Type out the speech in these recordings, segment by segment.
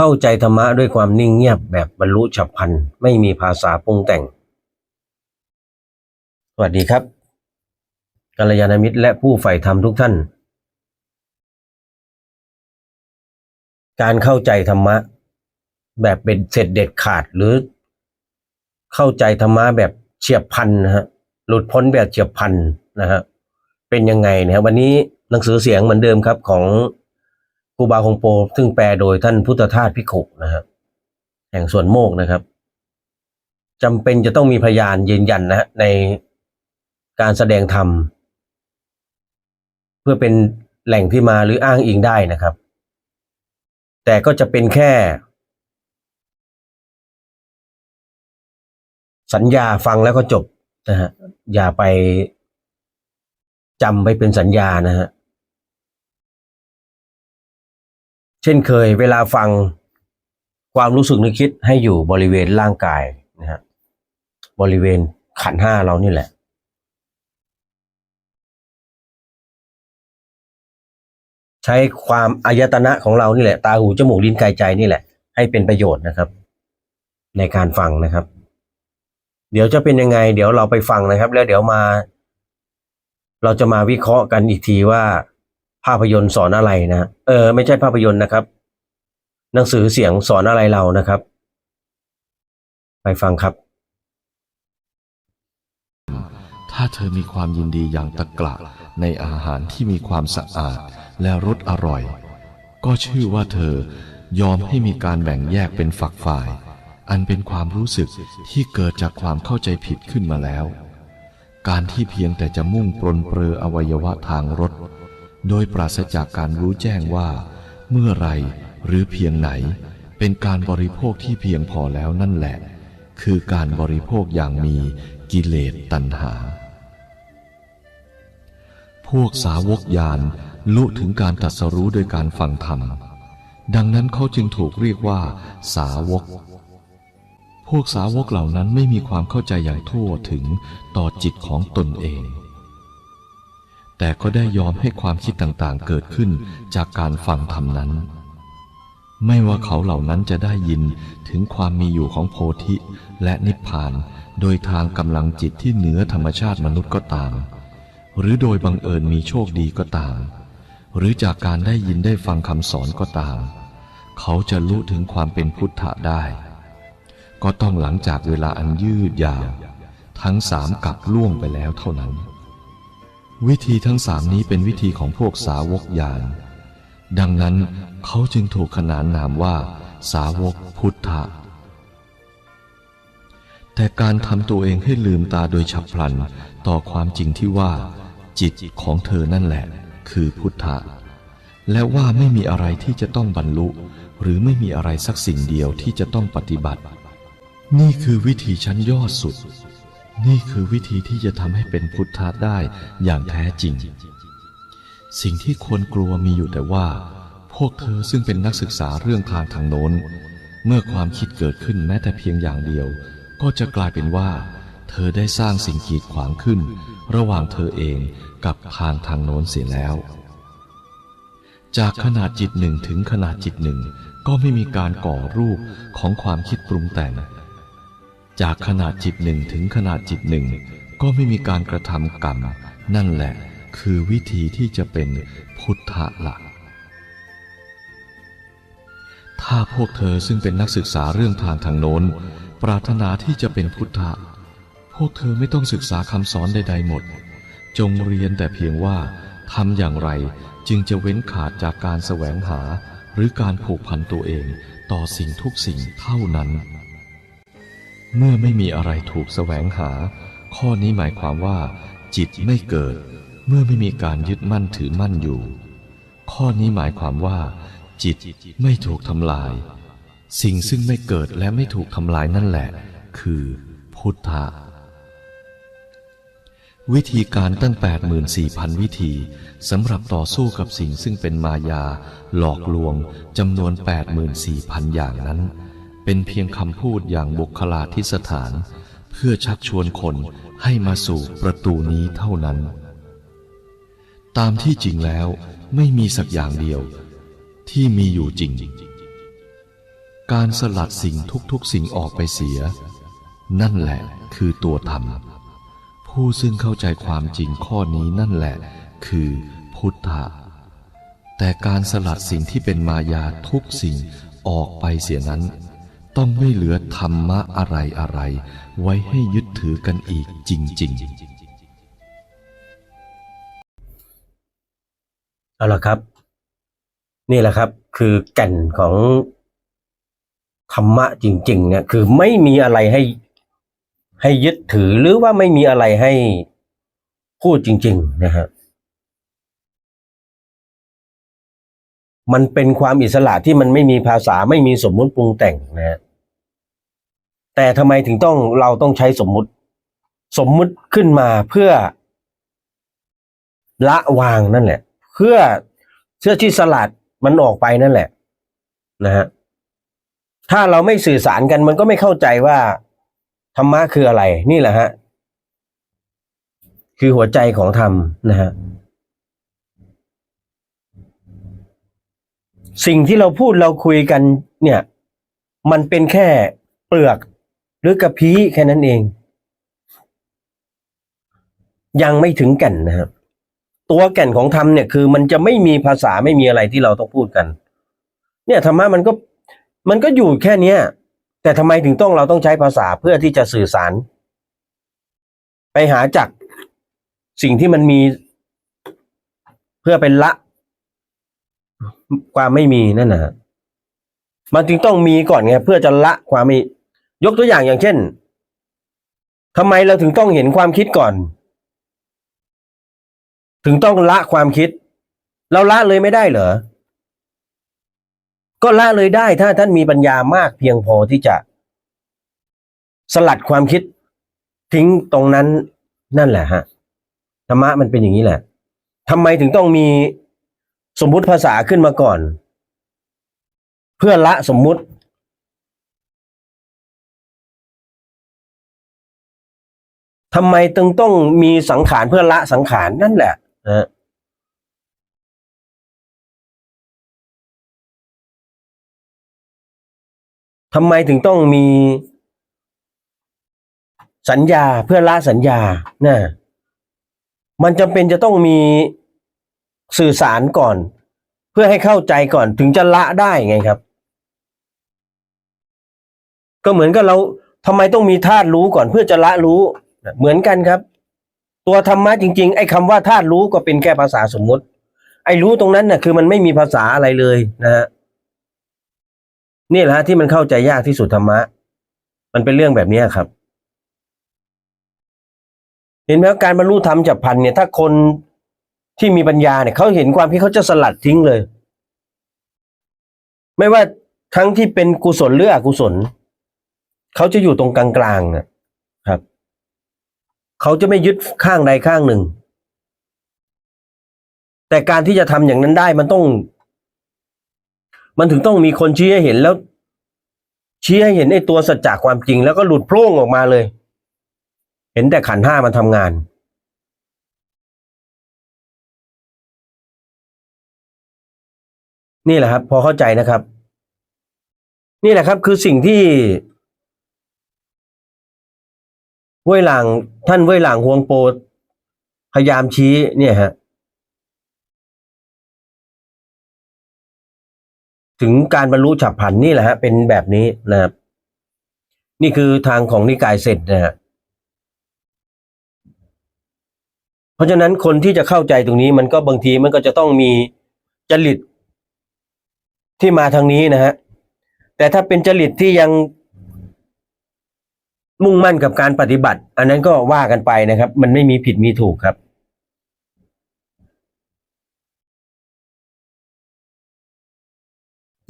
เข้าใจธรรมะด้วยความนิ่งเงียบแบบบรรลุฉับพลันไม่มีภาษาปรุงแต่ง สวัสดีครับกัลยาณมิตรและผู้ใฝ่ธรรมทุกท่าน การเข้าใจธรรมะ แบบเป็นเสร็จเด็ดขาดหรือ เข้าใจธรรมะแบบเฉียบพันนะฮะหลุดพ้นแบบเฉียบพันนะฮะเป็นยังไงนะฮะวันนี้หนังสือเสียงเหมือนเดิมครับของ ครูบาคงโปซึ่งแปลโดยท่านพุทธทาสพิขุนะฮะแห่งส่วนโมกนะครับจำเป็นจะต้องมีพยานยืนยันนะฮะในการแสดงธรรม เพื่อเป็นแหล่งที่มาหรืออ้างอิงได้นะครับ แต่ก็จะเป็นแค่ สัญญาฟังแล้วก็จบนะฮะอย่าไปจำไปเป็นสัญญานะฮะ เช่นเคยเวลาฟังความรู้สึกนึกคิดให้อยู่บริเวณร่างกายนะฮะบริเวณขันห้าเรานี่แหละ ใช้ความอายตนะของเรานี่แหละ ตาหูจมูกลิ้นกายใจนี่แหละ ให้เป็นประโยชน์นะครับ ในการฟังนะครับ เดี๋ยวจะเป็นยังไง เดี๋ยวเราไปฟังนะครับ แล้วเดี๋ยวมา เราจะมาวิเคราะห์กันอีกทีว่า ภาพยนตร์สอนอะไรนะเออ ไม่ใช่ภาพยนตร์นะครับ หนังสือเสียงสอนอะไรเรานะครับ ไปฟังครับ ถ้าเธอมีความยินดีอย่างตะกละในอาหารที่มีความสะอาดและรสอร่อย ก็ชื่อว่าเธอยอมให้มีการแบ่งแยกเป็นฝักฝ่าย อันเป็นความรู้สึกที่เกิดจากความเข้าใจผิดขึ้นมาแล้ว การที่เพียงแต่จะมุ่งปรนเปรออวัยวะทางรส โดยปราศจากการรู้แจ้งว่า เมื่อไรหรือเพียงไหน เป็นการบริโภคที่เพียงพอแล้วนั่นแหละ คือการบริโภคอย่างมีกิเลสตัณหา พวกสาวกยานลุถึงการตรัสรู้โดยการฟังธรรม ดังนั้นเขาจึงถูกเรียกว่า สาวก พวกสาวกเหล่านั้นไม่มีความเข้าใจอย่างทั่วถึงต่อจิตของตนเอง แต่ก็ได้ยอมให้ความคิดต่างๆเกิดขึ้นจากการฟังธรรมนั้น ไม่ว่าเขาเหล่านั้นจะได้ยินถึงความมีอยู่ของโพธิและนิพพาน โดยทางกำลังจิตที่เหนือธรรมชาติมนุษย์ก็ตาม หรือโดยบังเอิญมีโชคดีก็ตาม หรือจากการได้ยินได้ฟังคำสอนก็ตาม เขาจะรู้ถึงความเป็นพุทธะได้ ก็ต้องหลังจากเวลาอันยืดยาว ทั้งสามกับล่วงไปแล้วเท่านั้น วิธีทั้งสามนี้เป็นวิธีของพวกสาวกยาน ดังนั้นเขาจึงถูกขนานนามว่า สาวกพุทธะ แต่การทำตัวเองให้ลืมตาโดยฉับพลันต่อความจริงที่ว่า จิตของเธอนั่นแหละ คือพุทธะ และว่าไม่มีอะไรที่จะต้องบรรลุ หรือไม่มีอะไรสักสิ่งเดียวที่จะต้องปฏิบัติ นี่คือวิธีชั้นยอดสุด นี่คือวิธีที่จะทำให้เป็นพุทธะได้อย่างแท้จริง สิ่งที่ควรกลัวมีอยู่แต่ว่า พวกเธอซึ่งเป็นนักศึกษาเรื่องทางทางโน้น เมื่อความคิดเกิดขึ้นแม้แต่เพียงอย่างเดียว ก็จะกลายเป็นว่า เธอได้สร้างสิ่งกีดขวางขึ้น ระหว่างเธอเองกับทางทางโน้นเสียแล้ว จากขนาดจิตหนึ่งถึงขนาดจิตหนึ่งก็ไม่มีการก่อรูปของความคิดปรุงแต่ง จากขนาดจิตหนึ่งถึงขนาดจิตหนึ่ง ก็ไม่มีการกระทำกรรม นั่นแหละคือวิธีที่จะเป็นพุทธะละถ้าพวกเธอซึ่งเป็นนักศึกษาเรื่องทางทางโน้น ปรารถนาที่จะเป็นพุทธะ พวกเธอไม่ต้องศึกษาคำสอนใด ๆ หมด จงเรียนแต่เพียงว่าทำอย่างไรจึงจะเว้นขาดจากการแสวงหา หรือการผูกพันตัวเองต่อสิ่งทุกสิ่งเท่านั้น เมื่อไม่มีอะไรถูกแสวงหา ข้อนี้หมายความว่า จิตไม่เกิด เมื่อไม่มีการยึดมั่นถือมั่นอยู่ ข้อนี้หมายความว่า จิตไม่ถูกทำลาย สิ่งซึ่งไม่เกิดและไม่ถูกทำลายนั่นแหละ คือ พุทธะวิธีการตั้ง 84,000 วิธีสำหรับต่อสู้กับสิ่งซึ่งเป็นมายา หลอกลวงจำนวน 84,000 อย่างนั้น เป็นเพียงคำพูดอย่างบุคลาธิสถาน เพื่อชักชวนคนให้มาสู่ประตูนี้เท่านั้น ตามที่จริงแล้วไม่มีสักอย่างเดียว ที่มีอยู่จริง การสลัดสิ่งทุกๆสิ่งออกไปเสีย นั่นแหละคือตัวธรรม ผู้ซึ่งเข้าใจความจริงข้อนี้นั่นแหละ คือพุทธะแต่การสลัดสิ่งที่เป็นมายาทุกสิ่งออกไปเสียนั้น ต้องไม่เหลือธรรมะอะไรอะไรๆไว้ให้ยึดถือกันอีกจริง ๆ เอาละครับ นี่แหละครับ คือแก่นของธรรมะจริง ๆ เนี่ย คือไม่มีอะไรให้ให้ยึดถือหรือว่าไม่มีอะไรให้พูดจริง ๆ นะฮะมันเป็นความอิสระที่มันไม่มีภาษาไม่มีสมมุติปรุงแต่งนะฮะ แต่ทำไมถึงต้องเราต้องใช้สมมุติ สมมุติขึ้นมาเพื่อ ละวางนั่นแหละ เพื่อเชื่อที่สลัดมันออกไปนั่นแหละ นะฮะถ้าเราไม่สื่อสารกันมันก็ไม่เข้าใจว่าธรรมะคืออะไร นี่แหละฮะคือหัวใจของธรรมนะฮะสิ่งที่เราพูดเราคุยกันเนี่ย มันเป็นแค่เปลือก หรือกระพี้แค่นั้นเอง ยังไม่ถึงแก่นนะครับตัวแก่นของธรรมเนี่ยคือ มันจะไม่มีภาษาไม่มีอะไรที่เราต้องพูดกัน เนี่ยธรรมะมันก็มันก็อยู่แค่เนี้ย แต่ทำไมถึงต้องเราต้องใช้ภาษาเพื่อที่จะสื่อสาร ไปหาจากสิ่งที่มันมีเพื่อเป็นละ ความไม่มีนั่นนะฮะมันจึงต้องมีก่อนไงเพื่อจะละความไม่ ยกตัวอย่างอย่างเช่นทำไมเราถึงต้องเห็นความคิดก่อน ถึงต้องละความคิด เราละเลยไม่ได้เหรอ ก็ละเลยได้ถ้าท่านมีปัญญามากเพียงพอที่จะ สลัดความคิด ทิ้งตรงนั้นนั่นแหละฮะธรรมะมันเป็นอย่างนี้แหละทำไมถึงต้องมีสมมุติภาษาขึ้นมาก่อน เพื่อละสมมุติ ทำไมตึงต้องมีสังขารเพื่อละสังขารนั่นแหละนะฮะทำไมถึงต้องมีสัญญาเพื่อละสัญญานะมันจำเป็นจะต้องมีสื่อสารก่อน เพื่อให้เข้าใจก่อนถึงจะละได้ไงครับ ก็เหมือนกับเราทำไมต้องมีธาตุรู้ก่อนเพื่อจะละรู้ เหมือนกันครับ ตัวธรรมะจริง ๆ ไอ้คำว่าธาตุรู้ก็เป็นแค่ภาษาสมมุติ ไอ้รู้ตรงนั้นน่ะคือมันไม่มีภาษาอะไรเลยนะฮะนี่แหละที่มันเข้าใจยากที่สุดธรรมะ มันเป็นเรื่องแบบนี้ครับ เห็นไหมการบรรลุธรรมจับพันเนี่ย ถ้าคนที่มีปัญญาเนี่ยเขาเห็นความคิดเขาจะสลัดทิ้งเลย ไม่ว่าทั้งที่เป็นกุศลหรืออกุศล เขาจะอยู่ตรงกลางๆนะครับ เขาจะไม่ยึดข้างใดข้างหนึ่ง แต่การที่จะทำอย่างนั้นได้มันต้อง มันถึงต้องมีคนชี้ให้เห็นแล้ว ชี้ให้เห็นไอ้ตัวสัจจะความจริง แล้วก็หลุดโพร่งออกมาเลย เห็นแต่ขันห้ามันทำงานนี่แหละครับ พอเข้าใจนะครับ นี่แหละครับ คือสิ่งที่ เว่ยหลางท่านเว่ยหลางฮวงโปพยายามชี้เนี่ยฮะถึงการบรรลุฉับพลันนี่แหละฮะเป็นแบบนี้นะครับนี่คือทางของนิกายเสร็จนะฮะเพราะฉะนั้นคนที่จะเข้าใจตรงนี้มันก็บางทีมันก็จะต้องมีจริตที่มาทางนี้นะฮะแต่ถ้าเป็นจริตที่ยัง มุ่งมั่นกับการปฏิบัติ อันนั้นก็ว่ากันไปนะครับ มันไม่มีผิดมีถูกครับ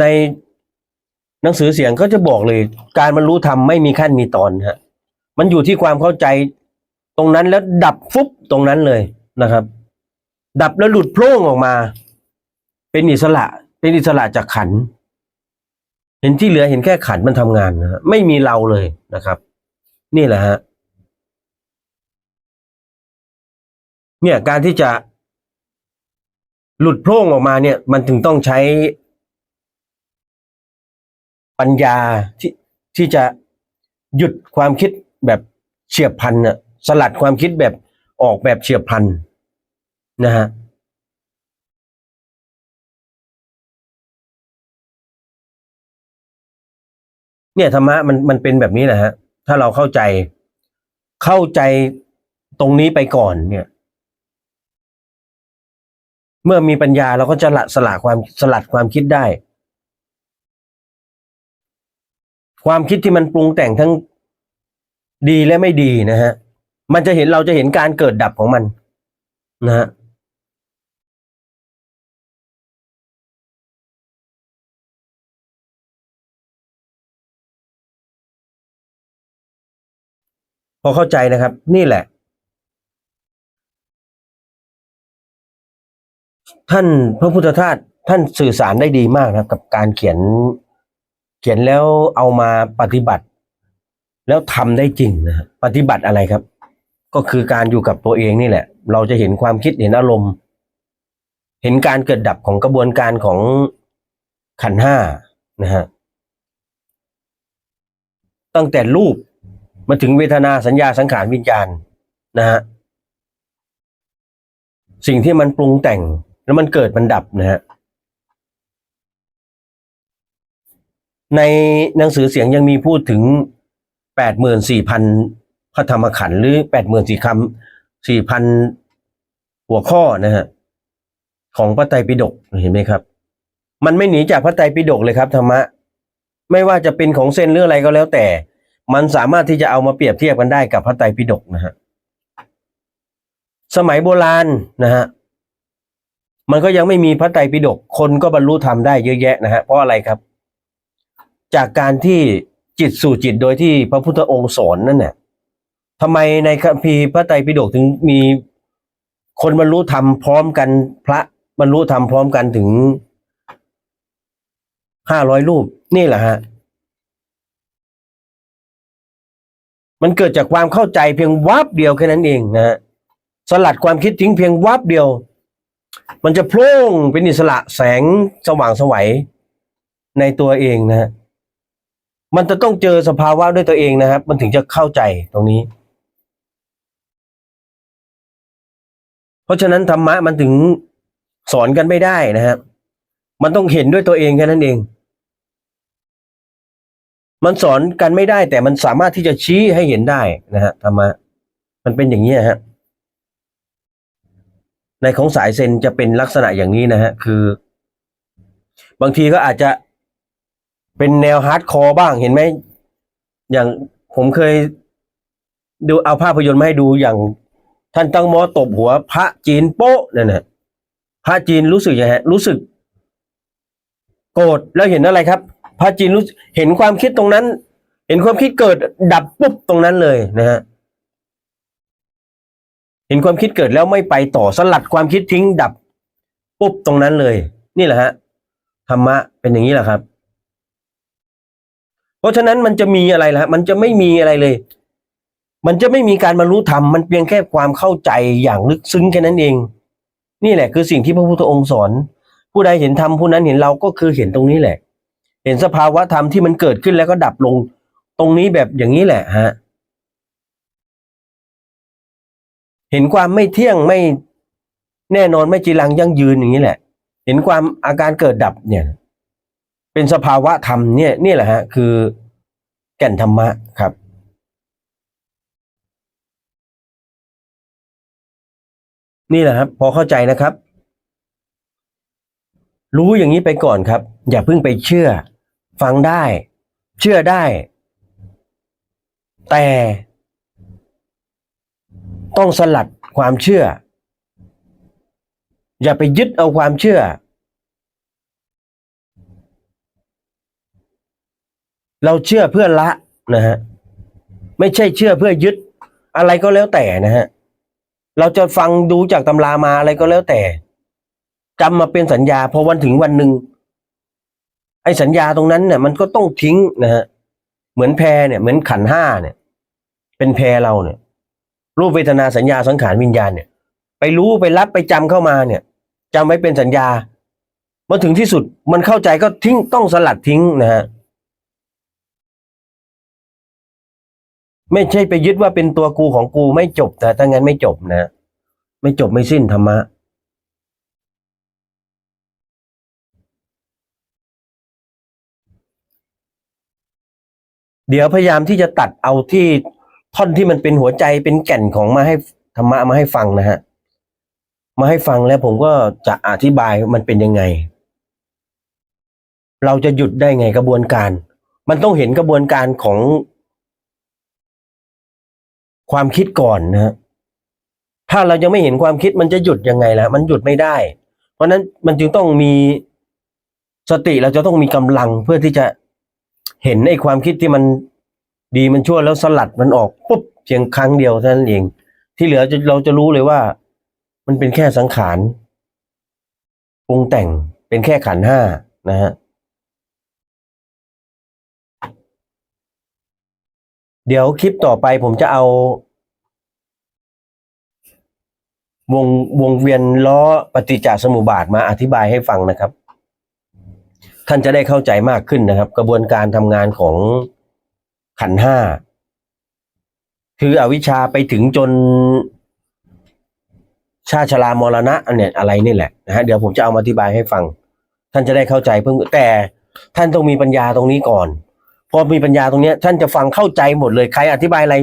ในหนังสือเสียงก็จะบอกเลย การบรรลุธรรมไม่มีขั้นมีตอนฮะ มันอยู่ที่ความเข้าใจตรงนั้นแล้วดับฟุบตรงนั้นเลยนะครับ ดับแล้วหลุดโพร่งออกมา เป็นอิสระ เป็นอิสระจากขัน เห็นที่เหลือเห็นแค่ขันมันทำงานนะไม่มีเราเลยนะครับ นี่แหละฮะเนี่ยการที่จะหลุดโพร่งออกมาเนี่ย มันถึงต้องใช้ปัญญาที่ที่จะหยุดความคิดแบบเฉียบพันน่ะสลัดความคิดแบบออกแบบเฉียบพันนะฮะเนี่ยธรรมะมันมันเป็นแบบนี้แหละฮะ ถ้าเราเข้าใจ เข้าใจตรงนี้ไปก่อนเนี่ย เมื่อมีปัญญาเราก็จะละสละความสลัดความคิดได้ ความคิดที่มันปรุงแต่งทั้งดีและไม่ดีนะฮะ มันจะเห็นเราจะเห็นการเกิดดับของมันนะฮะ พอเข้าใจนะครับ นี่แหละ ท่านพระพุทธทาสท่านสื่อสารได้ดีมากนะครับกับการเขียน เขียนแล้วเอามาปฏิบัติ แล้วทำได้จริงนะปฏิบัติอะไรครับ ก็คือการอยู่กับตัวเองนี่แหละ เราจะเห็นความคิดเห็นอารมณ์ เห็นการเกิดดับของกระบวนการของขันห้านะฮะตั้งแต่รูป มาถึงเวทนาสัญญาสังขารวิญญาณนะฮะสิ่งที่มันปรุงแต่งแล้วมันเกิดมันดับนะฮะในหนังสือเสียงยังมีพูดถึงแปดหมื่นสี่พันพระธรรมขันธ์หรือแปดหมื่นสี่คำสี่พันหัวข้อนะฮะของพระไตรปิฎกเห็นไหมครับ มันไม่หนีจากพระไตรปิฎกเลยครับธรรมะ ไม่ว่าจะเป็นของเซนหรืออะไรก็แล้วแต่ มันสามารถที่จะเอามาเปรียบเทียบกันได้กับพระไตรปิฎกนะฮะสมัยโบราณนะฮะมันก็ยังไม่มีพระไตรปิฎกคนก็บรรลุธรรมได้เยอะแยะนะฮะเพราะอะไรครับ จากการที่จิตสู่จิตโดยที่พระพุทธองค์สอนนั่นน่ะทำไมในคัมภีร์พระไตรปิฎกถึงมีคนบรรลุธรรมพร้อมกันพระบรรลุธรรมพร้อมกันถึงห้าร้อยรูปนี่แหละฮะ มันเกิดจากความเข้าใจเพียงวับเดียวแค่นั้นเองนะฮะสลัดความคิดทิ้งเพียงวับเดียว มันจะโพล่งเป็นอิสระแสงสว่างสวัยในตัวเองนะฮะมันจะต้องเจอสภาวะด้วยตัวเองนะครับ มันถึงจะเข้าใจตรงนี้ เพราะฉะนั้นธรรมะมันถึงสอนกันไม่ได้นะครับมันต้องเห็นด้วยตัวเองแค่นั้นเอง มันสอนกันไม่ได้ แต่มันสามารถที่จะชี้ให้เห็นได้นะฮะธรรมะมันเป็นอย่างนี้ฮะในของสายเซนจะเป็นลักษณะอย่างนี้นะฮะคือ บางทีก็อาจจะเป็นแนวฮาร์ดคอร์บ้างเห็นไหมอย่างผมเคยดูเอาภาพยนตร์มาให้ดูอย่างท่านตั้งมอตบหัว พระจีนโป๊ะนั่นนะพระจีนรู้สึกยังไงฮะรู้สึก โกรธแล้วเห็นอะไรครับ ระจีนรู้เห็นความคิดตรงนั้น เห็นความคิดเกิดดับปุ๊บตรงนั้นเลยนะฮะเห็นความคิดเกิดแล้วไม่ไปต่อสลัดความคิดทิ้งดับปุ๊บตรงนั้นเลย นี่แหละฮะธรรมะเป็นอย่างนี้แหละครับ เพราะฉะนั้นมันจะมีอะไรล่ะมันจะไม่มีอะไรเลย มันจะไม่มีการบรรลุธรรมมันเพียงแค่ความเข้าใจอย่างลึกซึ้งแค่นั้นเอง นี่แหละคือสิ่งที่พระพุทธองค์สอน ผู้ใดเห็นธรรมผู้นั้นเห็นเราก็คือเห็นตรงนี้แหละ เห็นสภาวะธรรมที่มันเกิดขึ้นแล้วก็ดับลง ตรงนี้แบบอย่างนี้แหละฮะ เห็นความไม่เที่ยงไม่แน่นอนไม่จีรังยั่งยืนอย่างนี้แหละ เห็นความอาการเกิดดับเนี่ย เป็นสภาวะธรรมเนี่ยนี่แหละฮะ คือแก่นธรรมะครับนี่แหละครับพอเข้าใจนะครับ รู้อย่างนี้ไปก่อนครับ อย่าเพิ่งไปเชื่อ ฟังได้ เชื่อได้ แต่ ต้องสลัดความเชื่อ อย่าไปยึดเอาความเชื่อ เราเชื่อเพื่อละนะฮะไม่ใช่เชื่อเพื่อยึด อะไรก็แล้วแต่นะฮะเราจะฟังดูจากตำรามาอะไรก็แล้วแต่จำมาเป็นสัญญาพอวันถึงวันหนึ่ง ไอ้สัญญาตรงนั้นเนี่ยมันก็ต้องทิ้งนะฮะเหมือนแพรเนี่ยเหมือนขันห้าเนี่ย เป็นแพรเราเนี่ย รูปเวทนาสัญญาสังขารวิญญาณเนี่ย ไปรู้ไปรับไปจำเข้ามาเนี่ย จำไว้เป็นสัญญาเมื่อถึงที่สุดมันเข้าใจก็ทิ้งต้องสลัดทิ้งนะฮะไม่ใช่ไปยึดว่าเป็นตัวกูของกูไม่จบแต่ถ้างั้นไม่จบนะ ไม่จบไม่สิ้นธรรมะ เดี๋ยวพยายามที่จะตัดเอาที่ท่อนที่มันเป็นหัวใจเป็นแก่นของมาให้ธรรมะมาให้ฟังนะฮะ มาให้ฟังแล้วผมก็จะอธิบายมันเป็นยังไง เราจะหยุดได้ไงกระบวนการ มันต้องเห็นกระบวนการของ ความคิดก่อนนะฮะถ้าเรายังไม่เห็นความคิดมันจะหยุดยังไงล่ะ มันหยุดไม่ได้ เพราะฉะนั้นมันจึงต้องมีสติเราจะต้องมีกำลังเพื่อที่จะ เห็นไอ้ความคิดที่มันดีมันชั่วแล้วสลัดมันออกปุ๊บเพียงครั้งเดียวเท่านั้นเอง ที่เหลือเราจะรู้เลยว่า มันเป็นแค่สังขารปรุงแต่งเป็นแค่ขันห้านะฮะเดี๋ยวคลิปต่อไปผมจะเอา วงวงเวียนล้อปฏิจจสมุปบาทมาอธิบายให้ฟังนะครับ ท่านจะได้เข้าใจมากขึ้นนะครับ กระบวนการทำงานของขันห้าคืออวิชชาไปถึงจนชาชรามรณะเนี่ยอะไรนี่แหละนะฮะเดี๋ยวผมจะเอามาอธิบายให้ฟัง ท่านจะได้เข้าใจเพิ่มแต่ท่านต้องมีปัญญาตรงนี้ก่อน พอมีปัญญาตรงเนี้ยท่านจะฟังเข้าใจหมดเลยใครอธิบายอะไร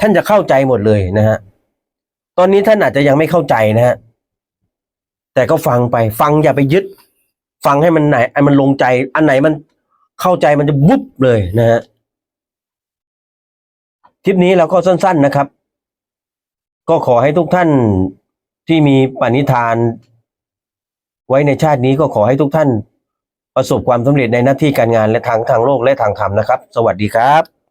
ท่านจะเข้าใจหมดเลยนะฮะตอนนี้ท่านอาจจะยังไม่เข้าใจนะฮะแต่ก็ฟังไปฟังอย่าไปยึด ฟังให้มันไหนไอ้มันลงใจ อันไหนมันเข้าใจมันจะวุบเลยนะฮะคลิปนี้เราก็สั้น ๆนะครับ ก็ขอให้ทุกท่านที่มีปณิธาน ไว้ในชาตินี้ก็ขอให้ทุกท่าน ประสบความสำเร็จในหน้าที่การงานและทางทางโลกและทางธรรมนะครับ สวัสดีครับ